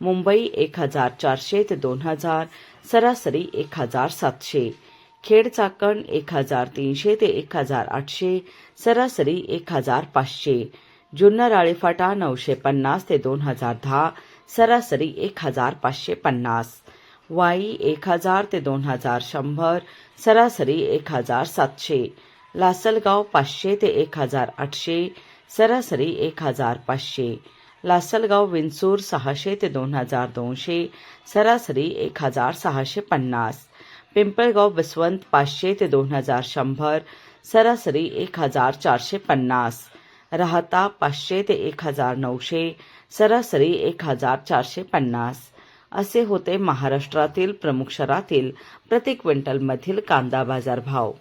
मुंबई एक हजार चारशे ते दोन हजार सरासरी एक हजार सातशे खेड चाकण एक हजार तीनशे ते एक हजार आठशे सरासरी एक हजार पाचशे जुन्नर आळेफाटा नऊशे पन्नास ते दोन हजार दहा सरासरी एक हजार पाचशे पन्नास वाई एक हजार ते दोन हजार शंभर सरासरी एक हजार सातशे लासलगाव पाचशे ते एक हजार आठशे सरासरी एक हजार पाचशे लासलगाव विंचूर सहाशे ते दोन हजार दोनशे सरासरी एक हजार सहाशे पन्नास. पिंपळगाव बसवंत पाचशे ते दोन हजार शंभर सरासरी एक हजार चारशे पन्नास. राहता पाचशे ते एक हजार नऊशे सरासरी एक हजार चारशे पन्नास. असे होते महाराष्ट्रातील प्रमुख शहरातील प्रति क्विंटलमधील कांदा बाजार भाव